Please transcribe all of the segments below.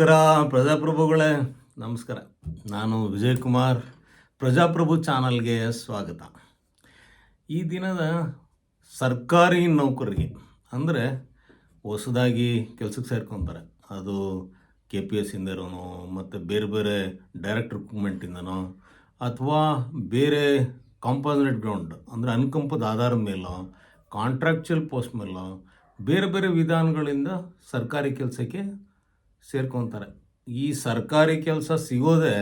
ನಮಸ್ಕಾರ, ಪ್ರಜಾಪ್ರಭುಗಳೇ. ನಮಸ್ಕಾರ. ನಾನು ವಿಜಯ್ ಕುಮಾರ್ ಪ್ರಜಾಪ್ರಭು ಚಾನಲ್ಗೆ ಸ್ವಾಗತ. ಈ ದಿನದ ಸರ್ಕಾರಿ ನೌಕರರಿಗೆ ಅಂದರೆ ಹೊಸದಾಗಿ ಕೆಲಸಕ್ಕೆ ಸೇರ್ಕೊತಾರೆ. ಅದು ಕೆ ಪಿ ಎಸ್ ಇಂದ ಇರೋನು ಮತ್ತು ಬೇರೆ ಬೇರೆ ಡೈರೆಕ್ಟ್ ರಿಕ್ರೂಟ್ಮೆಂಟಿಂದನೋ ಅಥವಾ ಬೇರೆ ಕಾಂಪೋಸಿಟ್ ಗ್ರೌಂಡ್ ಅಂದರೆ ಅನುಕಂಪದ ಆಧಾರದ ಮೇಲೋ ಕಾಂಟ್ರಾಕ್ಚುಯಲ್ ಪೋಸ್ಟ್ ಮೇಲೋ, ಬೇರೆ ಬೇರೆ ವಿಧಾನಗಳಿಂದ ಸರ್ಕಾರಿ ಕೆಲಸಕ್ಕೆ ಸೇರ್ಕೊತಾರೆ. ಈ ಸರ್ಕಾರಿ ಕೆಲಸ ಸಿಗೋದೇ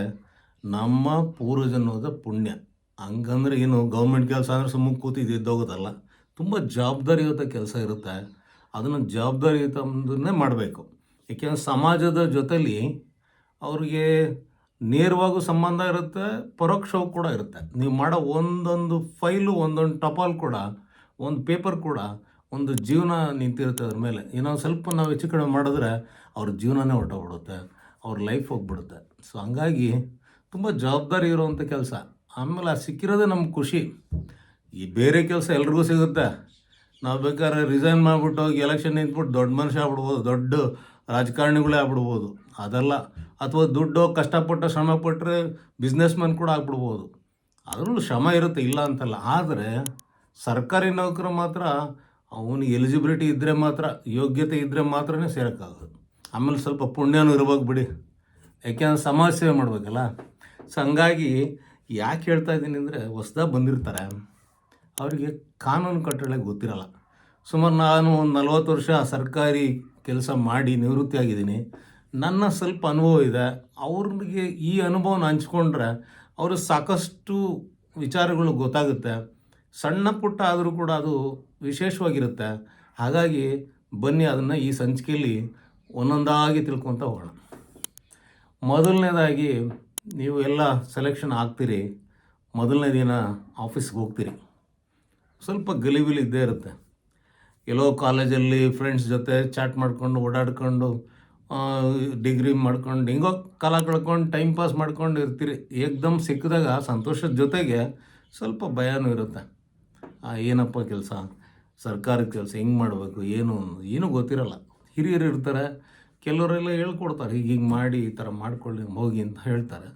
ನಮ್ಮ ಪೂರ್ವಜನ್ಮದ ಪುಣ್ಯ. ಹಂಗಂದ್ರೆ ಏನು ಗೌರ್ಮೆಂಟ್ ಕೆಲಸ ಅಂದರೆ ಸುಮ್ಮನೆ ಕೂತಿದ್ದು ಇದ್ದೋಗೋದಲ್ಲ. ತುಂಬ ಜವಾಬ್ದಾರಿಯುತ ಕೆಲಸ ಇರುತ್ತೆ. ಅದನ್ನು ಜವಾಬ್ದಾರಿಯುತನೇ ಮಾಡಬೇಕು. ಏಕೆಂದರೆ ಸಮಾಜದ ಜೊತೆಲಿ ಅವ್ರಿಗೆ ನೇರವಾಗೂ ಸಂಬಂಧ ಇರುತ್ತೆ, ಪರೋಕ್ಷವೂ ಕೂಡ ಇರುತ್ತೆ. ನೀವು ಮಾಡೋ ಒಂದೊಂದು ಫೈಲು, ಒಂದೊಂದು ಟಪಾಲ್ ಕೂಡ, ಒಂದು ಪೇಪರ್ ಕೂಡ ಒಂದು ಜೀವನ ನಿಂತಿರುತ್ತೆ ಅದ್ರ ಮೇಲೆ. ಏನೋ ಸ್ವಲ್ಪ ನಾವು ಹೆಚ್ಚು ಕಡಿಮೆ ಮಾಡಿದ್ರೆ ಅವ್ರ ಜೀವನನೇ ಹೊರಟೋಗ್ಬಿಡುತ್ತೆ, ಅವ್ರ ಲೈಫ್ ಹೋಗ್ಬಿಡುತ್ತೆ. ಸೊ ಹಂಗಾಗಿ ತುಂಬ ಜವಾಬ್ದಾರಿ ಇರುವಂಥ ಕೆಲಸ. ಆಮೇಲೆ ಅದು ಸಿಕ್ಕಿರೋದೇ ನಮ್ಗೆ ಖುಷಿ. ಈ ಬೇರೆ ಕೆಲಸ ಎಲ್ರಿಗೂ ಸಿಗುತ್ತೆ. ನಾವು ಬೇಕಾದ್ರೆ ರಿಸೈನ್ ಮಾಡಿಬಿಟ್ಟು ಹೋಗಿ ಎಲೆಕ್ಷನ್ ನಿಂತ್ಬಿಟ್ಟು ದೊಡ್ಡ ಮನುಷ್ಯ ಆಗ್ಬಿಡ್ಬೋದು, ದೊಡ್ಡ ರಾಜಕಾರಣಿಗಳೇ ಆಗ್ಬಿಡ್ಬೋದು. ಅದಲ್ಲ. ಅಥವಾ ದುಡ್ಡು ಕಷ್ಟಪಟ್ಟು ಶ್ರಮ ಪಟ್ಟರೆ ಬಿಸ್ನೆಸ್ ಮ್ಯಾನ್ ಕೂಡ ಆಗ್ಬಿಡ್ಬೋದು. ಅದರಲ್ಲೂ ಶ್ರಮ ಇರುತ್ತೆ, ಇಲ್ಲ ಅಂತಲ್ಲ. ಆದರೆ ಸರ್ಕಾರಿ ನೌಕರು ಮಾತ್ರ, ಅವನಿಗೆ ಎಲಿಜಿಬಿಲಿಟಿ ಇದ್ದರೆ ಮಾತ್ರ, ಯೋಗ್ಯತೆ ಇದ್ದರೆ ಮಾತ್ರನೇ ಸೇರೋಕ್ಕಾಗೋದು ಆಮೇಲೆ ಸ್ವಲ್ಪ ಪುಣ್ಯನೂ ಇರ್ಬೇಕು ಬಿಡಿ. ಯಾಕೆಂದ್ರೆ ಸಮಾಜ ಸೇವೆ ಮಾಡಬೇಕಲ್ಲ. ಸೊ ಹಂಗಾಗಿ ಯಾಕೆ ಹೇಳ್ತಾ ಇದ್ದೀನಿ ಅಂದರೆ ಹೊಸ್ದಾಗಿ ಬಂದಿರ್ತಾರೆ. ಅವರಿಗೆ ಕಾನೂನು ಕಟ್ಟಳೆ ಗೊತ್ತಿರಲ್ಲ. ಸುಮಾರು ನಾನು ಒಂದು ನಲ್ವತ್ತು ವರ್ಷ ಸರ್ಕಾರಿ ಕೆಲಸ ಮಾಡಿ ನಿವೃತ್ತಿ ಆಗಿದ್ದೀನಿ. ನನ್ನ ಸ್ವಲ್ಪ ಅನುಭವ ಇದೆ. ಅವ್ರಿಗೆ ಈ ಅನುಭವನ ಹಂಚ್ಕೊಂಡ್ರೆ ಅವರು ಸಾಕಷ್ಟು ವಿಚಾರಗಳು ಗೊತ್ತಾಗುತ್ತೆ. ಸಣ್ಣ ಪುಟ್ಟ ಆದರೂ ಕೂಡ ಅದು ವಿಶೇಷವಾಗಿರುತ್ತೆ. ಹಾಗಾಗಿ ಬನ್ನಿ ಅದನ್ನು ಈ ಸಂಚಿಕೆಯಲ್ಲಿ ಒಂದೊಂದಾಗಿ ತಿಳ್ಕೊತ ಹೋಗೋಣ. ಮೊದಲನೇದಾಗಿ ನೀವು ಎಲ್ಲ ಸೆಲೆಕ್ಷನ್ ಆಗ್ತೀರಿ ಮೊದಲನೇ ದಿನ ಆಫೀಸ್ಗೆ ಹೋಗ್ತೀರಿ. ಸ್ವಲ್ಪ ಗಲಿಬಿಲಿ ಇದ್ದೇ ಇರುತ್ತೆ. ಎಲ್ಲೋ ಕಾಲೇಜಲ್ಲಿ ಫ್ರೆಂಡ್ಸ್ ಜೊತೆ ಚಾಟ್ ಮಾಡ್ಕೊಂಡು, ಓಡಾಡ್ಕೊಂಡು ಡಿಗ್ರಿ ಮಾಡ್ಕೊಂಡು, ಹಿಂಗೋ ಕಾಲ ಕಳ್ಕೊಂಡು ಟೈಮ್ ಪಾಸ್ ಮಾಡ್ಕೊಂಡು ಇರ್ತೀರಿ. ಏಕ್ದಮ್ ಸಿಕ್ಕಿದಾಗ ಸಂತೋಷದ ಜೊತೆಗೆ ಸ್ವಲ್ಪ ಭಯನೂ ಇರುತ್ತೆ. ಏನಪ್ಪ ಕೆಲಸ? ಸರ್ಕಾರದ ಕೆಲಸ ಹೆಂಗೆ ಮಾಡಬೇಕು? ಏನು? ಏನೂ ಗೊತ್ತಿರಲ್ಲ. ಹಿರಿಯರು ಇರ್ತಾರೆ, ಕೆಲವರೆಲ್ಲ ಹೇಳ್ಕೊಡ್ತಾರೆ ಈಗ ಹಿಂಗೆ ಮಾಡಿ, ಈ ಥರ ಮಾಡ್ಕೊಳ್ಳಿ, ಹೋಗಿ ಅಂತ ಹೇಳ್ತಾರೆ.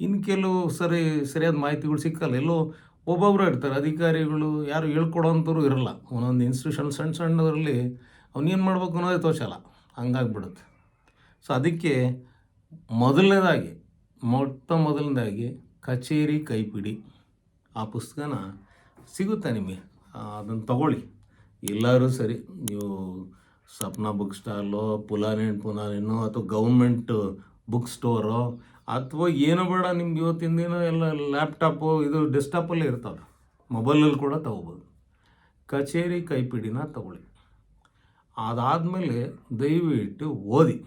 ಇನ್ನು ಕೆಲವು ಸರಿ, ಸರಿಯಾದ ಮಾಹಿತಿಗಳು ಸಿಕ್ಕಲ್ಲ. ಎಲ್ಲೋ ಒಬ್ಬೊಬ್ಬರು ಇರ್ತಾರೆ, ಅಧಿಕಾರಿಗಳು ಯಾರು ಹೇಳ್ಕೊಡೋಂಥವ್ರು ಇರಲ್ಲ. ಒಂದೊಂದು ಇನ್ಸ್ಟಿಟ್ಯೂಷನ್ ಸಣ್ಣ ಸಣ್ಣದರಲ್ಲಿ ಅವನೇನು ಮಾಡ್ಬೇಕು ಅನ್ನೋದೇ ತೋಚಲ್ಲ. ಹಂಗಾಗ್ಬಿಡುತ್ತೆ. ಸೊ ಅದಕ್ಕೆ ಮೊದಲನೇದಾಗಿ, ಮೊಟ್ಟ ಮೊದಲನೇದಾಗಿ ಕಚೇರಿ ಕೈಪಿಡಿ. ಆ ಪುಸ್ತಕನ ಸಿಗುತ್ತೆ ನಿಮಗೆ. ಅದನ್ನು ತಗೊಳ್ಳಿ. ಎಲ್ಲರೂ ಸರಿ, ನೀವು ಸಪ್ನಾ ಬುಕ್ ಸ್ಟಾಲೋ, ಪುಲಾನಿ ಆ್ಯಂಡ್ ಪುನಾನಿನೋ ಅಥವಾ ಗೌರ್ಮೆಂಟ್ ಬುಕ್ ಸ್ಟೋರೋ ಅಥವಾ ಏನು ಬೇಡ, ನಿಮ್ಗೆ ಇವತ್ತಿನ ದಿನ ಎಲ್ಲ ಲ್ಯಾಪ್ಟಾಪು, ಇದು ಡೆಸ್ಕ್ಟಾಪಲ್ಲೇ ಇರ್ತಾವೆ. ಮೊಬೈಲಲ್ಲಿ ಕೂಡ ತಗೋಬೋದು. ಕಚೇರಿ ಕೈಪಿಡಿನ ತಗೊಳ್ಳಿ. ಅದಾದಮೇಲೆ ದಯವಿಟ್ಟು ಓದಿ.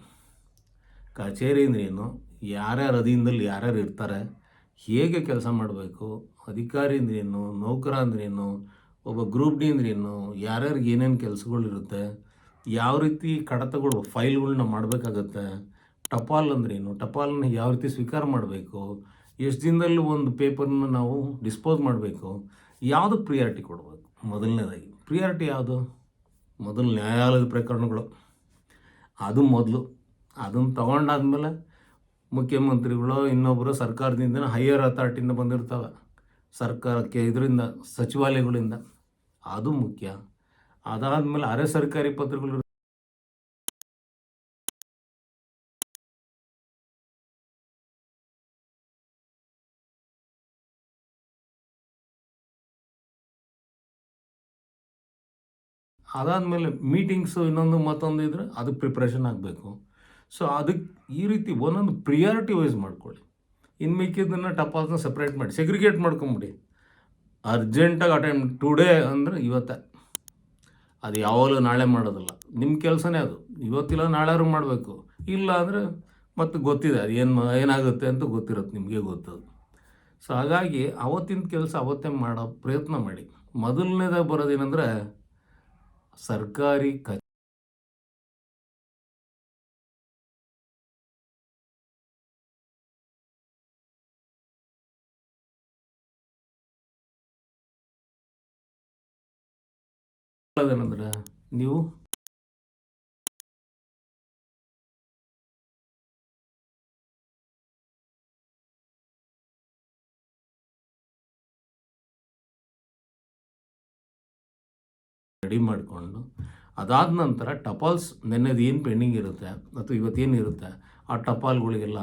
ಕಚೇರಿ ಅಂದ್ರೇನು ಯಾರ್ಯಾರು ಅಧೀನದಲ್ಲಿ ಯಾರ್ಯಾರು ಇರ್ತಾರೆ? ಹೇಗೆ ಕೆಲಸ ಮಾಡಬೇಕು? ಅಧಿಕಾರಿ ಅಂದ್ರೇನು ನೌಕರ ಅಂದ್ರೇನು ಒಬ್ಬ ಗ್ರೂಪ್ ಡಿ ಅಂದ್ರೇನು ಯಾರ್ಯಾರಿಗೆ ಏನೇನು ಕೆಲಸಗಳಿರುತ್ತೆ? ಯಾವ ರೀತಿ ಕಡತಗಳು ಫೈಲ್ಗಳನ್ನ ಮಾಡಬೇಕಾಗತ್ತೆ? ಟಪಾಲ್ ಅಂದ್ರೇನು? ಟಪಾಲನ್ನ ಯಾವ ರೀತಿ ಸ್ವೀಕಾರ ಮಾಡಬೇಕು? ಎಷ್ಟು ದಿನದಲ್ಲಿ ಒಂದು ಪೇಪರ್ನ ನಾವು ಡಿಸ್ಪೋಸ್ ಮಾಡಬೇಕು? ಯಾವುದು ಪ್ರಿಯಾರಿಟಿ ಕೊಡಬೇಕು? ಮೊದಲನೇದಾಗಿ. ಪ್ರಿಯಾರಿಟಿ ಯಾವುದು? ಮೊದಲು ನ್ಯಾಯಾಲಯದ ಪ್ರಕರಣಗಳು. ಅದು ಮೊದಲು. ಅದನ್ನು ತಗೊಂಡಾದ್ಮೇಲೆ ಮುಖ್ಯಮಂತ್ರಿಗಳು ಇನ್ನೊಬ್ಬರು ಸರ್ಕಾರದಿಂದ ಹೈಯರ್ ಅಥಾರಿಟಿಯಿಂದ ಬಂದಿರ್ತವೆ. ಸರ್ಕಾರಕ್ಕೆ ಇದರಿಂದ, ಸಚಿವಾಲಯಗಳಿಂದ. ಅದು ಮುಖ್ಯ. ಅದಾದಮೇಲೆ ಅರೆ ಸರ್ಕಾರಿ ಪತ್ರಗಳು ಅದಾದಮೇಲೆ ಮೀಟಿಂಗ್ಸು ಇನ್ನೊಂದು ಮತ್ತೊಂದು ಇದ್ದರೆ ಅದಕ್ಕೆ ಪ್ರಿಪ್ರೇಷನ್ ಆಗಬೇಕು. ಸೊ ಅದಕ್ಕೆ ಈ ರೀತಿ ಒಂದೊಂದು ಪ್ರಿಯಾರಿಟಿ ವೈಸ್ ಮಾಡ್ಕೊಳ್ಳಿ. ಇನ್ನು ಮಿಕ್ಕಿದ್ದನ್ನು ಟಪಾಸ್ನ ಸಪ್ರೇಟ್ ಮಾಡಿ ಸೆಗ್ರಿಗೇಟ್ ಮಾಡ್ಕೊಂಬಿಡಿ. ಅರ್ಜೆಂಟಾಗಿ ಅಟೆಂಡ್ ಟುಡೇ ಅಂದರೆ ಇವತ್ತೇ. ಅದು ಯಾವಾಗಲೂ ನಾಳೆ ಮಾಡೋದಲ್ಲ. ನಿಮ್ಮ ಕೆಲಸನೇ ಅದು. ಇವತ್ತಿಲ್ಲ, ನಾಳೆಯಾದ್ರು ಮಾಡಬೇಕು. ಇಲ್ಲ ಅಂದರೆ ಮತ್ತೆ ಗೊತ್ತಿದೆ, ಅದು ಏನು ಏನಾಗುತ್ತೆ ಅಂತ ಗೊತ್ತಿರುತ್ತೆ, ನಿಮಗೆ ಗೊತ್ತದು ಸೊ ಹಾಗಾಗಿ ಅವತ್ತಿನ ಕೆಲಸ ಅವತ್ತೇ ಮಾಡೋ ಪ್ರಯತ್ನ ಮಾಡಿ. ಮೊದಲನೇದಾಗ ಬರೋದೇನೆಂದರೆ ಸರ್ಕಾರಿ ಕ ಮಾಡೋದೇನಂದ್ರೆ ನೀವು? ರೆಡಿ ಮಾಡಿಕೊಂಡು, ಅದಾದ ನಂತರ ಟಪಾಲ್ಸ್ ನೆನ್ನೆದು ಏನು ಪೆಂಡಿಂಗ್ ಇರುತ್ತೆ, ಅಥವಾ ಇವತ್ತೇನು ಇರುತ್ತೆ, ಆ ಟಪಾಲ್ಗಳಿಗೆಲ್ಲ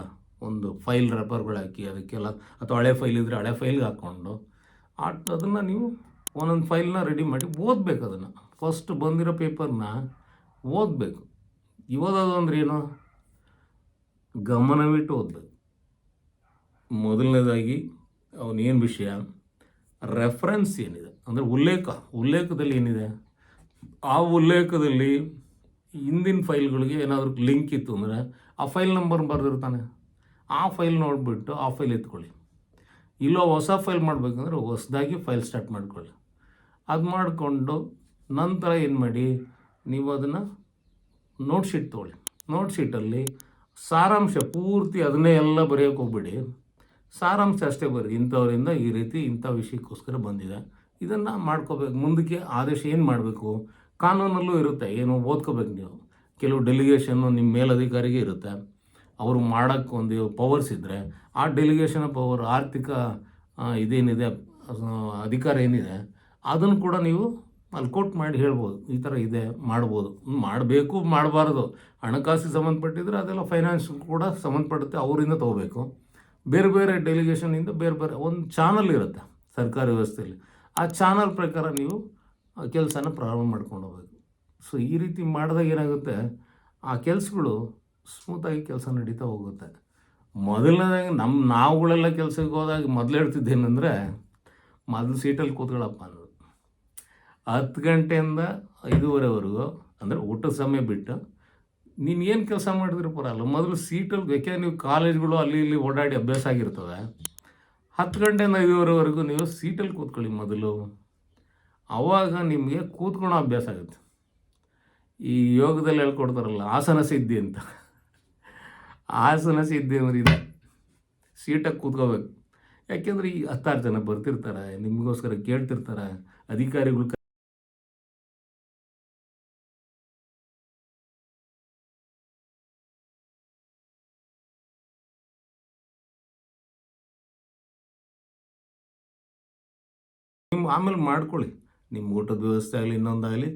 ಒಂದು ಫೈಲ್ ರೆಪರ್ಗಳು ಹಾಕಿ ಅದಕ್ಕೆಲ್ಲ, ಅಥವಾ ಹಳೆ ಫೈಲ್ ಇದ್ದರೆ ಹಳೆ ಫೈಲ್ಗೆ ಹಾಕ್ಕೊಂಡು ಆ, ಅದನ್ನು ನೀವು ಒಂದೊಂದು ಫೈಲ್ನ ರೆಡಿ ಮಾಡಿ ಓದಬೇಕು ಅದನ್ನು. ಫಸ್ಟ್ ಬಂದಿರೋ ಪೇಪರ್ನ ಓದಬೇಕು. ಅಂದ್ರೆ ಏನು? ಗಮನವಿಟ್ಟು ಓದಬೇಕು. ಮೊದಲನೇದಾಗಿ ಅವನೇನು ವಿಷಯ? ರೆಫರೆನ್ಸ್ ಏನಿದೆ? ಅಂದರೆ ಉಲ್ಲೇಖ. ಉಲ್ಲೇಖದಲ್ಲಿ ಏನಿದೆ? ಆ ಉಲ್ಲೇಖದಲ್ಲಿ ಹಿಂದಿನ ಫೈಲ್ಗಳಿಗೆ ಏನಾದರೂ ಲಿಂಕ್ ಇತ್ತು ಅಂದರೆ ಆ ಫೈಲ್ ನಂಬರ್ ಬರೆದಿರ್ತಾನೆ. ಆ ಫೈಲ್ ನೋಡಿಬಿಟ್ಟು ಆ ಫೈಲ್ ಎತ್ಕೊಳ್ಳಿ. ಇಲ್ಲೋ ಹೊಸ ಫೈಲ್ ಮಾಡಬೇಕಂದ್ರೆ ಹೊಸದಾಗಿ ಫೈಲ್ ಸ್ಟಾರ್ಟ್ ಮಾಡ್ಕೊಳ್ಳಿ. ಅದು ಮಾಡಿಕೊಂಡು ನಂತರ ಏನು ಮಾಡಿ, ನೀವು ಅದನ್ನು ನೋಟ್ ಶೀಟ್ ತೊಗೊಳ್ಳಿ. ನೋಟ್ ಶೀಟಲ್ಲಿ ಸಾರಾಂಶ ಪೂರ್ತಿ ಅದನ್ನೇ ಎಲ್ಲ ಬರೆಯೋಕ್ಕೆ ಹೋಗ್ಬೇಡಿ. ಸಾರಾಂಶ ಅಷ್ಟೇ ಬರೀ ಇಂಥವರಿಂದ ಈ ರೀತಿ ಇಂಥ ವಿಷಯಕ್ಕೋಸ್ಕರ ಬಂದಿದೆ. ಇದನ್ನು ಮಾಡ್ಕೋಬೇಕು. ಮುಂದಕ್ಕೆ ಆದೇಶ ಏನು ಮಾಡಬೇಕು? ಕಾನೂನಲ್ಲೂ ಇರುತ್ತೆ. ಏನು ಓದ್ಕೋಬೇಕು ನೀವು? ಕೆಲವು ಡೆಲಿಗೇಷನ್ನು ನಿಮ್ಮ ಮೇಲಧಿಕಾರಿಗೆ ಇರುತ್ತೆ. ಅವರು ಮಾಡೋಕ್ಕೆ ಒಂದು ಪವರ್ಸ್ ಇದ್ದರೆ ಆ ಡೆಲಿಗೇಷನ್ ಪವರ್ ಆರ್ಥಿಕ ಇದೇನಿದೆ ಅಧಿಕಾರ ಏನಿದೆ, ಅದನ್ನು ಕೂಡ ನೀವು ಅಲ್ಲಿ ಕೊಟ್ಟು ಮಾಡಿ ಹೇಳ್ಬೋದು, ಈ ಥರ ಇದೆ, ಮಾಡ್ಬೋದು. ಮಾಡಬೇಕು, ಮಾಡಬಾರ್ದು. ಹಣಕಾಸಿಗೆ ಸಂಬಂಧಪಟ್ಟಿದ್ರೆ ಅದೆಲ್ಲ ಫೈನಾನ್ಸ್ ಕೂಡ ಸಂಬಂಧಪಡುತ್ತೆ, ಅವರಿಂದ ತೊಗೋಬೇಕು. ಬೇರೆ ಬೇರೆ ಡೆಲಿಗೇಷನಿಂದ ಬೇರೆ ಬೇರೆ ಒಂದು ಚಾನಲ್ ಇರುತ್ತೆ ಸರ್ಕಾರಿ ವ್ಯವಸ್ಥೆಯಲ್ಲಿ. ಆ ಚಾನಲ್ ಪ್ರಕಾರ ನೀವು ಕೆಲಸನ ಪ್ರಾರಂಭ ಮಾಡ್ಕೊಂಡು ಹೋಗ್ಬೇಕು. ಸೊ ಈ ರೀತಿ ಮಾಡಿದಾಗ ಏನಾಗುತ್ತೆ? ಆ ಕೆಲಸಗಳು ಸ್ಮೂತಾಗಿ ಕೆಲಸ ನಡೀತಾ ಹೋಗುತ್ತೆ. ಮೊದಲನೇದಾಗಿ ನಮ್ಮ ನಾವುಗಳೆಲ್ಲ ಕೆಲಸಕ್ಕೆ ಹೋದಾಗ ಮೊದಲು ಹೇಳ್ತಿದ್ದೇನೆಂದರೆ, ಮೊದಲು ಸೀಟಲ್ಲಿ ಕೂತ್ಕೊಳ್ಳಪ್ಪ ಹತ್ತು ಗಂಟೆಯಿಂದ ಐದೂವರೆವರೆಗೂ ಅಂದರೆ ಊಟದ ಸಮಯ ಬಿಟ್ಟು ನೀನು ಏನು ಕೆಲಸ ಮಾಡಿದ್ರೆ ಬರಲ್ಲ ಮೊದಲು ಸೀಟಲ್ಲಿ ಬೇಕಾದ್ರೆ ನೀವು ಕಾಲೇಜ್ಗಳು ಅಲ್ಲಿ ಇಲ್ಲಿ ಓಡಾಡಿ ಅಭ್ಯಾಸ ಆಗಿರ್ತವೆ? ಹತ್ತು ಗಂಟೆಯಿಂದ ಐದೂವರೆವರೆಗೂ ನೀವು ಸೀಟಲ್ಲಿ ಕೂತ್ಕೊಳ್ಳಿ ಮೊದಲು. ಆವಾಗ ನಿಮಗೆ ಕೂತ್ಕೊಳ್ಳೋ ಅಭ್ಯಾಸ ಆಗುತ್ತೆ. ಈ ಯೋಗದಲ್ಲಿ ಹೇಳ್ಕೊಡ್ತಾರಲ್ಲ, ಆಸನ ಸಿದ್ಧಿ ಅಂತ. ಆಸನ ಸಿದ್ಧಿ ಅಂದ್ರೆ ಇದೆ. ಸೀಟಾಗಿ ಕೂತ್ಕೋಬೇಕು. ಯಾಕೆಂದ್ರೆ ಈ ಹತ್ತಾರು ಜನ ಬರ್ತಿರ್ತಾರೆ, ನಿಮಗೋಸ್ಕರ ಕೇಳ್ತಿರ್ತಾರೆ, ಅಧಿಕಾರಿಗಳು ಆಮೇಲೆ ಮಾಡ್ಕೊಳ್ಳಿ. ನಿಮ್ಮ ಊಟದ ವ್ಯವಸ್ಥೆ ಆಗಲಿ, ಇನ್ನೊಂದಾಗಲಿ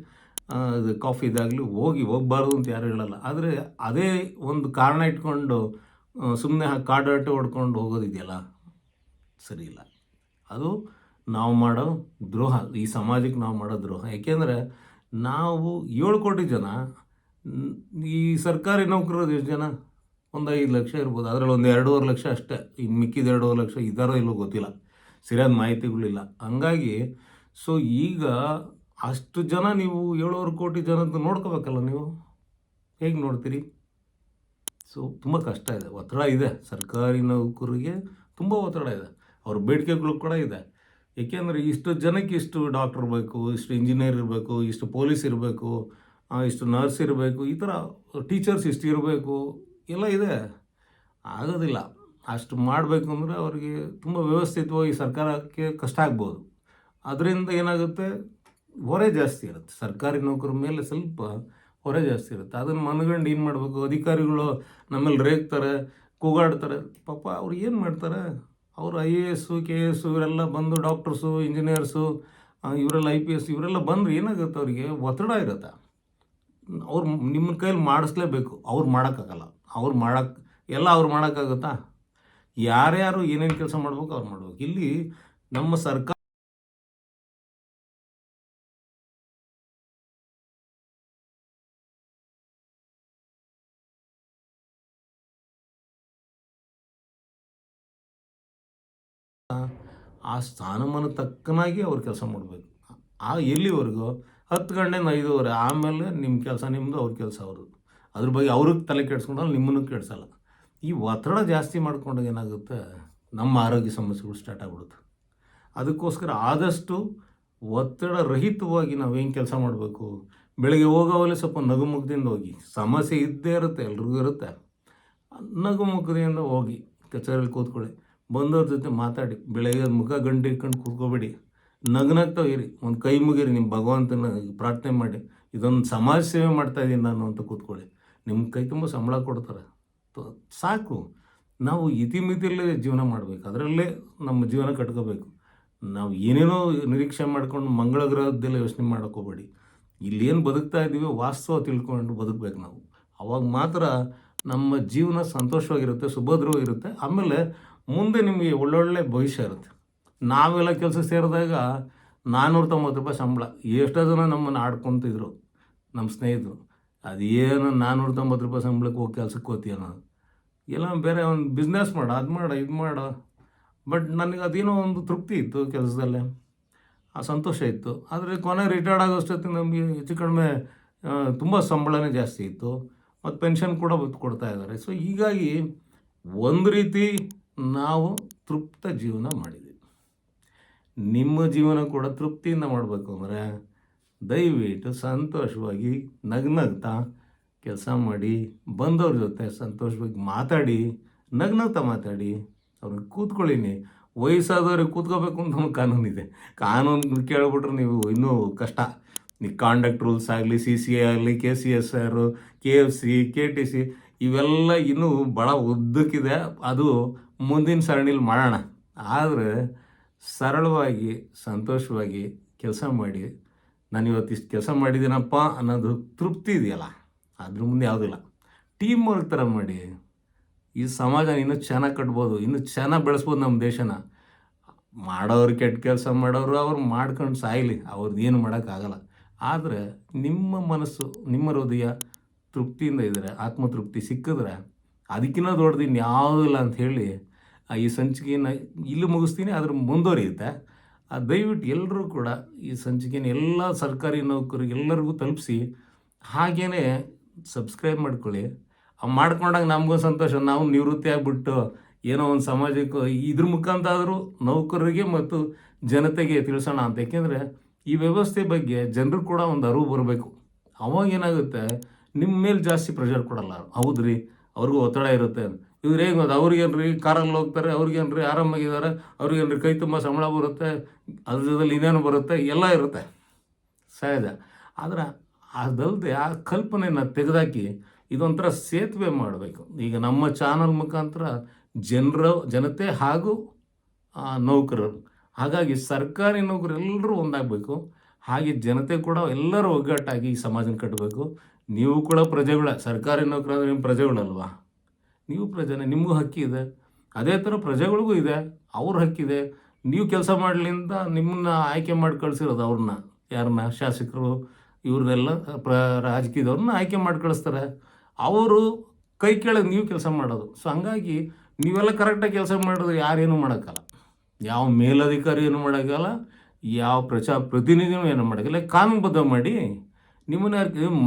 ಅದು ಕಾಫಿ ಇದಾಗಲಿ ಹೋಗಿ ಹೋಗಬಾರ್ದು ಅಂತ ಯಾರು ಹೇಳಲ್ಲ. ಆದರೆ ಅದೇ ಒಂದು ಕಾರಣ ಇಟ್ಕೊಂಡು ಸುಮ್ಮನೆ ಕಾಡಾಟ ಹೊಡ್ಕೊಂಡು ಹೋಗೋದಿದೆಯಲ್ಲ? ಸರಿ ಇಲ್ಲ. ಅದು ನಾವು ಮಾಡೋ ದ್ರೋಹ, ಈ ಸಮಾಜಕ್ಕೆ ನಾವು ಮಾಡೋ ದ್ರೋಹ. ಯಾಕೆಂದರೆ ನಾವು ಏಳು ಕೋಟಿ ಜನ ಈ ಸರ್ಕಾರಿ ನೌಕರರು ಎಷ್ಟು ಜನ? ಒಂದು ಐದು ಲಕ್ಷ ಇರ್ಬೋದು. ಅದರಲ್ಲಿ ಒಂದು ಎರಡೂವರೆ ಲಕ್ಷ ಅಷ್ಟೇ. ಇನ್ನು ಮಿಕ್ಕಿದ ಎರಡೂವರೆ ಲಕ್ಷ ಇದ್ದಾರೋ ಇಲ್ಲೋ ಗೊತ್ತಿಲ್ಲ. ಸರಿಯಾದ ಮಾಹಿತಿಗಳಿಲ್ಲ. ಹಂಗಾಗಿ ಸೊ ಈಗ ಅಷ್ಟು ಜನ ನೀವು ಏಳುವರೆ ಕೋಟಿ ಜನ ಅಂತ ನೋಡ್ಕೋಬೇಕಲ್ಲ ನೀವು? ಹೇಗೆ ನೋಡ್ತೀರಿ? ಸೊ ತುಂಬ ಕಷ್ಟ ಇದೆ, ಒತ್ತಡ ಇದೆ. ಸರ್ಕಾರಿ ನೌಕರಿಗೆ ತುಂಬ ಒತ್ತಡ ಇದೆ. ಅವ್ರ ಬೇಡಿಕೆಗಳು ಕೂಡ ಇದೆ. ಏಕೆಂದರೆ ಇಷ್ಟು ಜನಕ್ಕೆ ಇಷ್ಟು ಡಾಕ್ಟ್ರ್ ಬೇಕು, ಇಷ್ಟು ಇಂಜಿನಿಯರ್ ಇರಬೇಕು, ಇಷ್ಟು ಪೊಲೀಸ್ ಇರಬೇಕು ಇಷ್ಟು ನರ್ಸ್ ಇರಬೇಕು, ಈ ಥರ ಟೀಚರ್ಸ್ ಇಷ್ಟು ಇರಬೇಕು, ಎಲ್ಲ ಇದೆ. ಆಗೋದಿಲ್ಲ. ಅಷ್ಟು ಮಾಡಬೇಕು ಅಂದರೆ ಅವರಿಗೆ ತುಂಬ ವ್ಯವಸ್ಥಿತವಾಗಿ ಸರ್ಕಾರಕ್ಕೆ ಕಷ್ಟ ಆಗ್ಬೋದು. ಅದರಿಂದ ಏನಾಗುತ್ತೆ? ಹೊರೆ ಜಾಸ್ತಿ ಇರುತ್ತೆ. ಸರ್ಕಾರಿ ನೌಕರ ಮೇಲೆ ಸ್ವಲ್ಪ ಹೊರೆ ಜಾಸ್ತಿ ಇರುತ್ತೆ. ಅದನ್ನು ಮನಗಂಡು ಏನು ಮಾಡಬೇಕು? ಅಧಿಕಾರಿಗಳು ನಮ್ಮಲ್ಲಿ ರೇಗ್ತಾರೆ, ಕೂಗಾಡ್ತಾರೆ. ಪಾಪ ಅವ್ರು ಏನು ಮಾಡ್ತಾರೆ? ಅವರು I A S K A S ಇವರೆಲ್ಲ ಬಂದು ಡಾಕ್ಟರ್ಸು, ಇಂಜಿನಿಯರ್ಸು ಇವರೆಲ್ಲ ಐ ಪಿ ಎಸ್, ಇವರೆಲ್ಲ ಬಂದರೆ ಏನಾಗುತ್ತೆ ಅವರಿಗೆ? ಒತ್ತಡ ಇರುತ್ತೆ. ಅವ್ರು ನಿಮ್ಮ ಕೈಯಲ್ಲಿ ಮಾಡಿಸ್ಲೇಬೇಕು. ಅವ್ರು ಮಾಡೋಕ್ಕಾಗಲ್ಲ. ಅವ್ರು ಮಾಡಕ್ಕೆ ಎಲ್ಲ ಅವ್ರು ಮಾಡೋಕ್ಕಾಗುತ್ತಾ? ಯಾರ್ಯಾರು ಏನೇನು ಕೆಲಸ ಮಾಡ್ಬೇಕು ಅವ್ರು ಮಾಡ್ಬೇಕು. ಇಲ್ಲಿ ನಮ್ಮ ಸರ್ಕಾರ ಆ ಸ್ಥಾನಮಾನ ತಕ್ಕನಾಗಿ ಅವ್ರು ಕೆಲಸ ಮಾಡಬೇಕು. ಆ ಎಲ್ಲಿವರೆಗೂ? ಹತ್ತು ಗಂಟೆಯಿಂದ ಐದೂವರೆ, ಆಮೇಲೆ ನಿಮ್ಮ ಕೆಲಸ ನಿಮ್ಮದು ಅವ್ರ ಕೆಲಸ ಅವ್ರದ್ದು. ಅದ್ರ ಬಗ್ಗೆ ಅವ್ರಿಗೆ ತಲೆ ಕೆಡಿಸ್ಕೊಂಡಲ್ಲ ನಿಮ್ಮನ್ನು ಕೆಡ್ಸಲ್ಲ. ಈ ಒತ್ತಡ ಜಾಸ್ತಿ ಮಾಡಿಕೊಂಡಾಗ ಏನಾಗುತ್ತೆ? ನಮ್ಮ ಆರೋಗ್ಯ ಸಮಸ್ಯೆಗಳು ಸ್ಟಾರ್ಟ್ ಆಗ್ಬಿಡುತ್ತೆ. ಅದಕ್ಕೋಸ್ಕರ ಆದಷ್ಟು ಒತ್ತಡ ರಹಿತವಾಗಿ ನಾವು ಏನು ಕೆಲಸ ಮಾಡಬೇಕು? ಬೆಳಗ್ಗೆ ಹೋಗೋವಲ್ಲಿ ಸ್ವಲ್ಪ ನಗುಮುಖದಿಂದ ಹೋಗಿ. ಸಮಸ್ಯೆ ಇದ್ದೇ ಇರುತ್ತೆ, ಎಲ್ರಿಗೂ ಇರುತ್ತೆ. ನಗುಮುಖದಿಂದ ಹೋಗಿ ಕಚೇರಿಯಲ್ಲಿ ಕೂತ್ಕೊಳ್ಳಿ. ಬಂದವ್ರ ಜೊತೆ ಮಾತಾಡಿ. ಬೆಳಗ್ಗೆ ಮುಖ ಗಂಟು ಇಟ್ಕೊಂಡು ಕೂತ್ಕೋಬೇಡಿ. ನಗ್ನಾಗ್ತಾವ ಇರಿ. ಒಂದು ಕೈ ಮುಗಿರಿ. ನಿಮ್ಮ ಭಗವಂತನ ಪ್ರಾರ್ಥನೆ ಮಾಡಿ. ಇದೊಂದು ಸಮಾಜ ಸೇವೆ ಮಾಡ್ತಾ ಇದ್ದೀನಿ ನಾನು ಅಂತ ಕೂತ್ಕೊಳ್ಳಿ. ನಿಮ್ಮ ಕೈ ತುಂಬ ಸಂಬಳ ಕೊಡ್ತಾರೆ. ಸಾಕು. ನಾವು ಇತಿಮಿತಿಯಲ್ಲೇ ಜೀವನ ಮಾಡಬೇಕು. ಅದರಲ್ಲೇ ನಮ್ಮ ಜೀವನ ಕಟ್ಕೋಬೇಕು. ನಾವು ಏನೇನೋ ನಿರೀಕ್ಷೆ ಮಾಡ್ಕೊಂಡು ಮಂಗಳ ಯೋಚನೆ ಮಾಡ್ಕೋಬೇಡಿ. ಇಲ್ಲೇನು ಬದುಕ್ತಾ ಇದ್ದೀವಿ ವಾಸ್ತವ ತಿಳ್ಕೊಂಡು ಬದುಕಬೇಕು ನಾವು. ಅವಾಗ ಮಾತ್ರ ನಮ್ಮ ಜೀವನ ಸಂತೋಷವಾಗಿರುತ್ತೆ ಸುಭದ್ರವಾಗಿರುತ್ತೆ ಆಮೇಲೆ ಮುಂದೆ ನಿಮಗೆ ಒಳ್ಳೊಳ್ಳೆ ಭವಿಷ್ಯ ಇರುತ್ತೆ. ನಾವೆಲ್ಲ ಕೆಲಸ ಸೇರಿದಾಗ ನಾನ್ನೂರ ತೊಂಬತ್ತು ರೂಪಾಯಿ ಸಂಬಳ. ಎಷ್ಟೋ ಜನ ನಮ್ಮನ್ನು ಆಡ್ಕೊತಿದ್ರು, ನಮ್ಮ ಸ್ನೇಹಿತರು. ಅದೇನು ನಾನ್ನೂರ ತೊಂಬತ್ತು ರೂಪಾಯಿ ಸಂಬಳಕ್ಕೆ ಹೋಗಿ ಕೆಲ್ಸಕ್ಕೆ ಹೋಗ್ತೀಯನೋ ಎಲ್ಲ ಬೇರೆ ಒಂದು ಬಿಸ್ನೆಸ್ ಮಾಡು, ಅದು ಮಾಡು, ಇದು ಮಾಡು. ಬಟ್ ನನಗೆ ಅದೇನೋ ಒಂದು ತೃಪ್ತಿ ಇತ್ತು ಕೆಲಸದಲ್ಲಿ. ಆ ಸಂತೋಷ ಇತ್ತು. ಆದರೆ ಕೊನೆ ರಿಟೈರ್ಡ್ ಆಗೋಷ್ಟೊತ್ತಿಗೆ ನಮಗೆ ಹೆಚ್ಚು ಕಡಿಮೆ ತುಂಬ ಸಂಬಳನೇ ಜಾಸ್ತಿ ಇತ್ತು. ಮತ್ತು ಪೆನ್ಷನ್ ಕೂಡ ಕೊಡ್ತಾ ಇದ್ದಾರೆ. ಸೊ ಹೀಗಾಗಿ ಒಂದು ರೀತಿ ನಾವು ತೃಪ್ತ ಜೀವನ ಮಾಡಿದ್ದೀವಿ ನಿಮ್ಮ ಜೀವನ ಕೂಡ ತೃಪ್ತಿಯಿಂದ ಮಾಡಬೇಕು ಅಂದರೆ ದಯವಿಟ್ಟು ಸಂತೋಷವಾಗಿ ನಗ್ನಗ್ತಾ ಕೆಲಸ ಮಾಡಿ, ಬಂದವ್ರ ಜೊತೆ ಸಂತೋಷವಾಗಿ ಮಾತಾಡಿ, ನಗ್ನಗ್ತಾ ಮಾತಾಡಿ, ಅವ್ರಿಗೆ ಕೂತ್ಕೊಳ್ಳಿನಿ. ವಯಸ್ಸಾದವ್ರಿಗೆ ಕೂತ್ಕೋಬೇಕು ಅಂತ ಒಂದು ಕಾನೂನಿದೆ ಕಾನೂನು ಕೇಳ್ಬಿಟ್ರೆ ನೀವು ಇನ್ನೂ ಕಷ್ಟ. ನೀವು ಕಾಂಡಕ್ಟ್ ರೂಲ್ಸ್ ಆಗಲಿ ಸಿ ಸಿ ಎ ಆಗಲಿ K C S R K F C K T C ಇವೆಲ್ಲ ಇನ್ನೂ ಭಾಳ ಉದ್ದಕ್ಕಿದೆ. ಅದು ಮುಂದಿನ ಸರಣಿಲಿ ಮಾಡೋಣ. ಆದರೆ ಸರಳವಾಗಿ, ಸಂತೋಷವಾಗಿ ಕೆಲಸ ಮಾಡಿ ನಾನು ಇವತ್ತು ಇಷ್ಟು ಕೆಲಸ ಮಾಡಿದ್ದೀನಪ್ಪ ಅನ್ನೋದು ತೃಪ್ತಿ ಇದೆಯಲ್ಲ? ಅದ್ರ ಮುಂದೆ ಯಾವುದಿಲ್ಲ ಟೀಮ್ ವರ್ಕ್ ಥರ ಮಾಡಿ, ಈ ಸಮಾಜ ಇನ್ನೂ ಚೆನ್ನಾಗಿ ಕಟ್ಬೋದು, ಇನ್ನೂ ಚೆನ್ನಾಗಿ ಬೆಳೆಸ್ಬೋದು ನಮ್ಮ ದೇಶನ. ಮಾಡೋರು ಕೆಟ್ಟ ಕೆಲಸ ಮಾಡೋರು ಅವ್ರು ಮಾಡ್ಕೊಂಡು ಸಾಯಲಿ ಅವ್ರದ್ದು ಏನು ಮಾಡೋಕ್ಕಾಗಲ್ಲ. ಆದರೆ ನಿಮ್ಮ ಮನಸ್ಸು, ನಿಮ್ಮ ಹೃದಯ ತೃಪ್ತಿಯಿಂದ ಇದ್ದರೆ ಆತ್ಮತೃಪ್ತಿ ಸಿಕ್ಕಿದ್ರೆ ಅದಕ್ಕಿಂತ ದೊಡ್ಡದು ಇನ್ಯಾವುದೂ ಇಲ್ಲ ಅಂತ ಹೇಳಿ ಈ ಸಂಚಿಕೆಯನ್ನು ಇಲ್ಲಿ ಮುಗಿಸ್ತೀನಿ, ಅದ್ರ ಮುಂದುವರಿಯುತ್ತೆ. ಆ ದಯವಿಟ್ಟು ಎಲ್ಲರೂ ಕೂಡ ಈ ಸಂಚಿಕೆನ ಎಲ್ಲ ಸರ್ಕಾರಿ ನೌಕರಿಗೆ ಎಲ್ಲರಿಗೂ ತಲುಪಿಸಿ ಹಾಗೇ ಸಬ್ಸ್ಕ್ರೈಬ್ ಮಾಡ್ಕೊಳ್ಳಿ. ಮಾಡ್ಕೊಂಡಾಗ ನಮಗೂ ಸಂತೋಷ, ನಾವು ನಿವೃತ್ತಿ ಆಗಿಬಿಟ್ಟು ಏನೋ ಒಂದು ಸಮಾಜಕ್ಕೆ ಇದ್ರ ಮುಖಾಂತರ ಆದರೂ ನೌಕರರಿಗೆ ಮತ್ತು ಜನತೆಗೆ ತಿಳಿಸೋಣ ಅಂತ. ಯಾಕೆಂದರೆ ಈ ವ್ಯವಸ್ಥೆ ಬಗ್ಗೆ ಜನರು ಕೂಡ ಒಂದು ಅರಿವು ಬರಬೇಕು. ಅವಾಗ ಏನಾಗುತ್ತೆ ನಿಮ್ಮ ಮೇಲೆ ಜಾಸ್ತಿ ಪ್ರೆಷರ್ ಕೊಡಲ್ಲ. ಹೌದ್ರಿ, ಅವ್ರಿಗೂ ಒತ್ತಡ ಇರುತ್ತೆ. ಇವ್ರು ಹೇಗೆ ಅವ್ರಿಗೇನು ಅವ್ರಿಗೇನ್ರಿ ಕಾರಲ್ಲಿ ಹೋಗ್ತಾರೆ, ಅವ್ರಿಗೇನ್ರಿ ಆರಾಮಾಗಿದ್ದಾರೆ ಅವ್ರಿಗೇನ್ರಿ ಕೈ ತುಂಬ ಸಂಬಳ ಬರುತ್ತೆ ಅದ್ರ ಜೊತೆಲಿ ಇನ್ನೇನು ಬರುತ್ತೆ, ಎಲ್ಲ ಇರುತ್ತೆ. ಸಹಜ. ಆದರೆ ಅದಲ್ಲದೆ ಆ ಕಲ್ಪನೆಯನ್ನು ತೆಗೆದಾಕಿ ಇದೊಂಥರ ಸೇತುವೆ ಮಾಡಬೇಕು. ಈಗ ನಮ್ಮ ಚಾನಲ್ ಮುಖಾಂತರ ಜನರ, ಜನತೆ ಹಾಗೂ ನೌಕರರು. ಹಾಗಾಗಿ ಸರ್ಕಾರಿ ನೌಕರೆಲ್ಲರೂ ಒಂದಾಗಬೇಕು. ಹಾಗೆ ಜನತೆ ಕೂಡ ಎಲ್ಲರೂ ಒಗ್ಗಟ್ಟಾಗಿ ಈ ಸಮಾಜನ ಕಟ್ಟಬೇಕು ನೀವು ಕೂಡ ಪ್ರಜೆಗಳ, ಸರ್ಕಾರಿ ನೌಕರ ನಿಮ್ಮ ಪ್ರಜೆಗಳಲ್ವಾ? ನೀವು ಪ್ರಜೆನೇ ನಿಮಗೂ ಹಕ್ಕಿದೆ ಅದೇ ಥರ ಪ್ರಜೆಗಳಿಗೂ ಇದೆ. ಅವ್ರ ಹಕ್ಕಿದೆ ನೀವು ಕೆಲಸ ಮಾಡಲಿಂದ ನಿಮ್ಮನ್ನ ಆಯ್ಕೆ ಮಾಡಿ ಕಳಿಸಿರೋದು ಅವ್ರನ್ನ. ಯಾರನ್ನ? ಶಾಸಕರು, ಇವ್ರನ್ನೆಲ್ಲ ಪ್ರ, ರಾಜಕೀಯದವ್ರನ್ನ ಆಯ್ಕೆ ಮಾಡಿ ಕಳಿಸ್ತಾರೆ. ಅವರು ಕೈ ಕೆಳಗೆ ನೀವು ಕೆಲಸ ಮಾಡೋದು. ಸೊ ಹಂಗಾಗಿ ನೀವೆಲ್ಲ ಕರೆಕ್ಟಾಗಿ ಕೆಲಸ ಮಾಡಿದ್ರೆ ಯಾರೇನು ಮಾಡೋಕ್ಕಲ್ಲ ಯಾವ ಮೇಲಧಿಕಾರಿ ಏನು ಮಾಡೋಕ್ಕಲ್ಲ ಯಾವ ಪ್ರಜಾ ಪ್ರತಿನಿಧಿನೂ ಏನು ಮಾಡೋಕ್ಕಿಲ್ಲ ಕಾನೂನುಬದ್ಧ ಮಾಡಿ ನಿಮ್ಮನ್ನ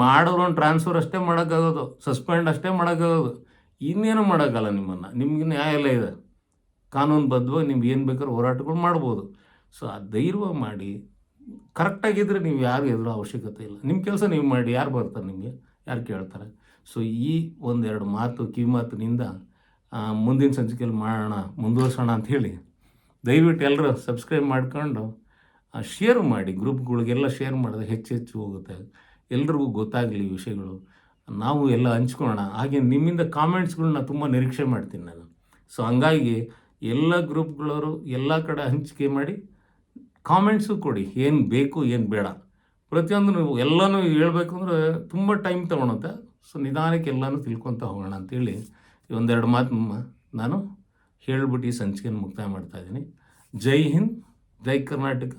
ಯಾರು ಒಂದು ಟ್ರಾನ್ಸ್ಫರ್ ಅಷ್ಟೇ ಮಾಡೋಕ್ಕಾಗೋದು. ಸಸ್ಪೆಂಡ್ ಅಷ್ಟೇ ಮಾಡೋಕ್ಕಾಗೋದು. ಇನ್ನೇನು ಮಾಡೋಕ್ಕಲ್ಲ ನಿಮ್ಮನ್ನು. ನಿಮ್ಗೆ ನ್ಯಾಯಾಲಯ ಇದೆ. ಕಾನೂನು ಬದ್ಧವಾಗಿ ನಿಮ್ಗೆ ಏನು ಬೇಕಾದ್ರೂ ಹೋರಾಟಗಳು ಮಾಡ್ಬೋದು. ಸೊ ಆ ಧೈರ್ಯ ಮಾಡಿ ಕರೆಕ್ಟಾಗಿದ್ದರೆ ನೀವು ಯಾರು ಎದುರು ಅವಶ್ಯಕತೆ ಇಲ್ಲ. ನಿಮ್ಮ ಕೆಲಸ ನೀವು ಮಾಡಿ, ಯಾರು ಬರ್ತಾರೆ ನಿಮಗೆ? ಯಾರು ಕೇಳ್ತಾರೆ? ಸೊ ಈ ಒಂದೆರಡು ಮಾತು, ಕಿವಿಮಾತಿನಿಂದ ಮುಂದಿನ ಸಂಚಿಕೆಯಲ್ಲಿ ಮಾಡೋಣ, ಮುಂದುವರ್ಸೋಣ ಅಂಥೇಳಿ ದಯವಿಟ್ಟು ಎಲ್ಲರೂ ಸಬ್ಸ್ಕ್ರೈಬ್ ಮಾಡ್ಕೊಂಡು ಶೇರ್ ಮಾಡಿ. ಗ್ರೂಪ್ಗಳಿಗೆಲ್ಲ ಶೇರ್ ಮಾಡಿದ್ರೆ ಹೆಚ್ಚು ಹೆಚ್ಚು ಹೋಗುತ್ತೆ. ಎಲ್ರಿಗೂ ಗೊತ್ತಾಗಲಿ ವಿಷಯಗಳು. ನಾವು ಎಲ್ಲ ಹಂಚ್ಕೊಳ್ಳೋಣ. ಹಾಗೆ ನಿಮ್ಮಿಂದ ಕಾಮೆಂಟ್ಸ್ಗಳನ್ನ ತುಂಬ ನಿರೀಕ್ಷೆ ಮಾಡ್ತೀನಿ ನಾನು. ಸೊ ಹಂಗಾಗಿ ಎಲ್ಲ ಗ್ರೂಪ್ಗಳವರು ಎಲ್ಲ ಕಡೆ ಹಂಚಿಕೆ ಮಾಡಿ ಕಾಮೆಂಟ್ಸು ಕೊಡಿ. ಏನು ಬೇಕು, ಏನು ಬೇಡ. ಪ್ರತಿಯೊಂದು ಎಲ್ಲನೂ ಹೇಳಬೇಕು ಅಂದರೆ ತುಂಬ ಟೈಮ್ ತೊಗೊಳುತ್ತೆ. ಸೊ ನಿಧಾನಕ್ಕೆ ಎಲ್ಲನೂ ತಿಳ್ಕೊತ ಹೋಗೋಣ ಅಂತೇಳಿ ಈ ಒಂದೆರಡು ಮಾತು ನಾನು ಹೇಳ್ಬಿಟ್ಟು ಈ ಸಂಚಿಕೆಯನ್ನು ಮುಕ್ತಾಯ ಮಾಡ್ತಾಯಿದ್ದೀನಿ ಜೈ ಹಿಂದ್, ಜೈ ಕರ್ನಾಟಕ.